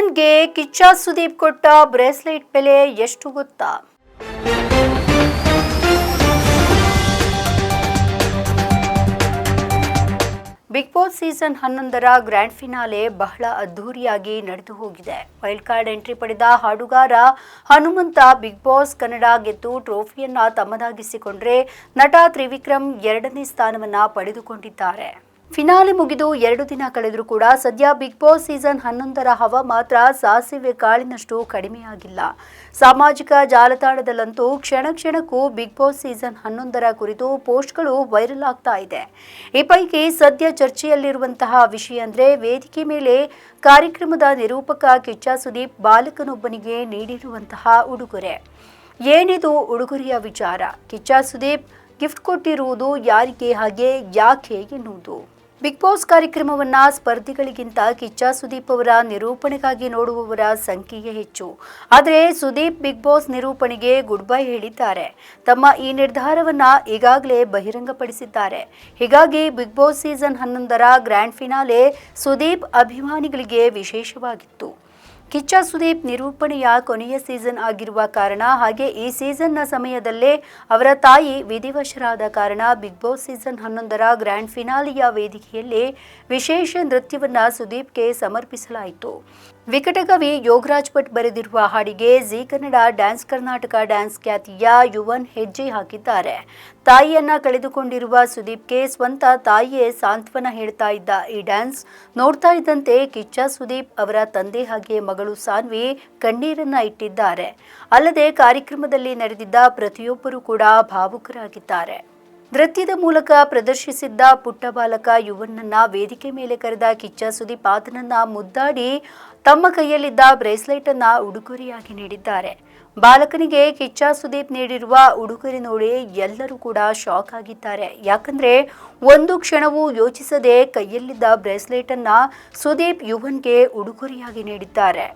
ಯುವನ್ಗೆ ಕಿಚ್ಚ ಸುದೀಪ್ ಕೊಟ್ಟ ಬ್ರೇಸ್ಲೆಟ್ ಬೆಲೆ ಎಷ್ಟು ಗೊತ್ತಾ? ಬಿಗ್ ಬಾಸ್ ಸೀಸನ್ ಹನ್ನೊಂದರ ಗ್ರ್ಯಾಂಡ್ ಫಿನಾಲೆ ಬಹಳ ಅದ್ಧೂರಿಯಾಗಿ ನಡೆದು ಹೋಗಿದೆ. ವೈಲ್ಡ್ ಕಾರ್ಡ್ ಎಂಟ್ರಿ ಪಡೆದ ಹಾಡುಗಾರ ಹನುಮಂತ ಬಿಗ್ ಬಾಸ್ ಕನ್ನಡ ಗೆದ್ದು ಟ್ರೋಫಿಯನ್ನ ತಮ್ಮದಾಗಿಸಿಕೊಂಡ್ರೆ ನಟ ತ್ರಿವಿಕ್ರಮ್ ಎರಡನೇ ಸ್ಥಾನವನ್ನ ಪಡೆದುಕೊಂಡಿದ್ದಾರೆ. ಫಿನಾಲೆ ಮುಗಿದು ಎರಡು ದಿನ ಕಳೆದರೂ ಕೂಡ ಸದ್ಯ ಬಿಗ್ ಬಾಸ್ ಸೀಸನ್ ಹನ್ನೊಂದರ ಹವ ಮಾತ್ರ ಸಾಸಿವೆ ಕಾಳಿನಷ್ಟು ಕಡಿಮೆಯಾಗಿಲ್ಲ. ಸಾಮಾಜಿಕ ಜಾಲತಾಣದಲ್ಲಂತೂ ಕ್ಷಣ ಕ್ಷಣಕ್ಕೂ ಬಿಗ್ ಬಾಸ್ ಸೀಸನ್ ಹನ್ನೊಂದರ ಕುರಿತು ಪೋಸ್ಟ್ಗಳು ವೈರಲ್ ಆಗ್ತಾ ಇದೆ. ಈ ಪೈಕಿ ಸದ್ಯ ಚರ್ಚೆಯಲ್ಲಿರುವಂತಹ ವಿಷಯ ಅಂದರೆ ವೇದಿಕೆ ಮೇಲೆ ಕಾರ್ಯಕ್ರಮದ ನಿರೂಪಕ ಕಿಚ್ಚ ಸುದೀಪ್ ಬಾಲಕನೊಬ್ಬನಿಗೆ ನೀಡಿರುವಂತಹ ಉಡುಗೊರೆ. ಏನಿದು ಉಡುಗೊರೆಯ ವಿಚಾರ? ಕಿಚ್ಚ ಸುದೀಪ್ ಗಿಫ್ಟ್ ಕೊಟ್ಟಿರುವುದು ಯಾರಿಗೆ ಹಾಗೆ ಯಾಕೆ ಎನ್ನುವುದು? ಬಿಗ್ ಬಾಸ್ ಕಾರ್ಯಕ್ರಮವನ್ನ ಸ್ಪರ್ಧಿಗಳಿಗಿಂತ ಕಿಚ್ಚ ಸುದೀಪ್ ಅವರ ನಿರೂಪಣೆಗಾಗಿ ನೋಡುವವರ ಸಂಖ್ಯೆಯೇ ಹೆಚ್ಚು. ಆದರೆ ಸುದೀಪ್ ಬಿಗ್ ಬಾಸ್ ನಿರೂಪಣೆಗೆ ಗುಡ್ ಬೈ ಹೇಳಿದ್ದಾರೆ. ತಮ್ಮ ಈ ನಿರ್ಧಾರವನ್ನ ಈಗಾಗಲೇ ಬಹಿರಂಗಪಡಿಸಿದ್ದಾರೆ. ಹೀಗಾಗಿ ಬಿಗ್ ಬಾಸ್ ಸೀಸನ್ ಹನ್ನೊಂದರ ಗ್ರ್ಯಾಂಡ್ ಫಿನಾಲೆ ಸುದೀಪ್ ಅಭಿಮಾನಿಗಳಿಗೆ ವಿಶೇಷವಾಗಿತ್ತು. ಕಿಚ್ಚ ಸುದೀಪ್ ನಿರೂಪಣೆಯ ಕೊನೆಯ ಸೀಸನ್ ಆಗಿರುವ ಕಾರಣ, ಹಾಗೆ ಈ ಸೀಸನ್ನ ಸಮಯದಲ್ಲೇ ಅವರ ತಾಯಿ ವಿಧಿವಶರಾದ ಕಾರಣ ಬಿಗ್ ಬಾಸ್ ಸೀಸನ್ ಹನ್ನೊಂದರ ಗ್ರ್ಯಾಂಡ್ ಫಿನಾಲಿಯ ವೇದಿಕೆಯಲ್ಲಿ ವಿಶೇಷ ನೃತ್ಯವನ್ನ ಸುದೀಪ್ಗೆ ಸಮರ್ಪಿಸಲಾಯಿತು. ವಿಕಟಕವಿ ಯೋಗರಾಜ್ ಭಟ್ ಬರೆದಿರುವ ಹಾಡಿಗೆ Zee Kannada dance Karnataka dance ಖ್ಯಾತಿಯ ಯುವನ್ ಹೆಜ್ಜೆ ಹಾಕಿದ್ದಾರೆ. ತಾಯಿಯನ್ನ ಕಳೆದುಕೊಂಡಿರುವ ಸುದೀಪ್ಗೆ ಸ್ವಂತ ತಾಯಿಯೇ ಸಾಂತ್ವನ ಹೇಳ್ತಾ ಇದ್ದ ಈ ಡ್ಯಾನ್ಸ್ ನೋಡ್ತಾ ಇದ್ದಂತೆ ಕಿಚ್ಚ ಸುದೀಪ್ ಅವರ ತಂದೆ ಹಾಗೆ ಮಗಳು ಸಾನ್ವಿ ಕಣ್ಣೀರನ್ನ ಇಟ್ಟಿದ್ದಾರೆ. ಅಲ್ಲದೆ ಕಾರ್ಯಕ್ರಮದಲ್ಲಿ ನಡೆದಿದ್ದ ಪ್ರತಿಯೊಬ್ಬರೂ ಕೂಡ ಭಾವುಕರಾಗಿದ್ದಾರೆ. ನೃತ್ಯದ ಮೂಲಕ ಪ್ರದರ್ಶಿಸಿದ್ದ ಪುಟ್ಟ ಬಾಲಕ ಯುವನನ್ನ ವೇದಿಕೆ ಮೇಲೆ ಕರೆದ ಕಿಚ್ಚ ಸುದೀಪ್ ಆತನನ್ನ ಮುದ್ದಾಡಿ ತಮ್ಮ ಕೈಯಲ್ಲಿದ್ದ ಬ್ರೇಸ್ಲೆಟ್ ಅನ್ನ ಉಡುಗೊರೆಯಾಗಿ ನೀಡಿದ್ದಾರೆ. ಬಾಲಕನಿಗೆ ಕಿಚ್ಚ ಸುದೀಪ್ ನೀಡಿರುವ ಉಡುಗೊರೆ ನೋಡಿ ಎಲ್ಲರೂ ಕೂಡ ಶಾಕ್ ಆಗಿದ್ದಾರೆ. ಯಾಕಂದ್ರೆ ಒಂದು ಕ್ಷಣವೂ ಯೋಚಿಸದೆ ಕೈಯಲ್ಲಿದ್ದ ಬ್ರೇಸ್ಲೆಟ್ ಅನ್ನ ಸುದೀಪ್ ಯುವನ್ಗೆ ಉಡುಗೊರೆಯಾಗಿ ನೀಡಿದ್ದಾರೆ.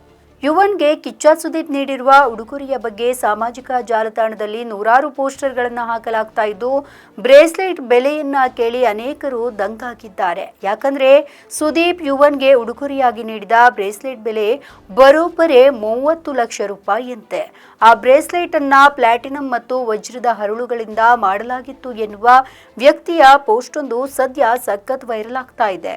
ಯುವನ್ಗೆ ಕಿಚ್ಚ ಸುದೀಪ್ ನೀಡಿರುವ ಉಡುಗೊರೆಯ ಬಗ್ಗೆ ಸಾಮಾಜಿಕ ಜಾಲತಾಣದಲ್ಲಿ ನೂರಾರು ಪೋಸ್ಟರ್ಗಳನ್ನು ಹಾಕಲಾಗ್ತಾ ಇದ್ದು, ಬ್ರೇಸ್ಲೆಟ್ ಬೆಲೆಯನ್ನ ಕೇಳಿ ಅನೇಕರು ದಂಗಾಗಿದ್ದಾರೆ. ಯಾಕಂದ್ರೆ ಸುದೀಪ್ ಯುವನ್ಗೆ ಉಡುಗೊರೆಯಾಗಿ ನೀಡಿದ ಬ್ರೇಸ್ಲೆಟ್ ಬೆಲೆ ಬರೋಬ್ಬರೇ ಮೂವತ್ತು ಲಕ್ಷ ರೂಪಾಯಿಯಂತೆ. ಆ ಬ್ರೇಸ್ಲೆಟ್ ಅನ್ನ ಪ್ಲಾಟಿನಂ ಮತ್ತು ವಜ್ರದ ಹರಳುಗಳಿಂದ ಮಾಡಲಾಗಿತ್ತು ಎನ್ನುವ ವ್ಯಕ್ತಿಯ ಪೋಸ್ಟ್ ಒಂದು ಸದ್ಯ ಸಖತ್ ವೈರಲ್ ಆಗ್ತಾ ಇದೆ.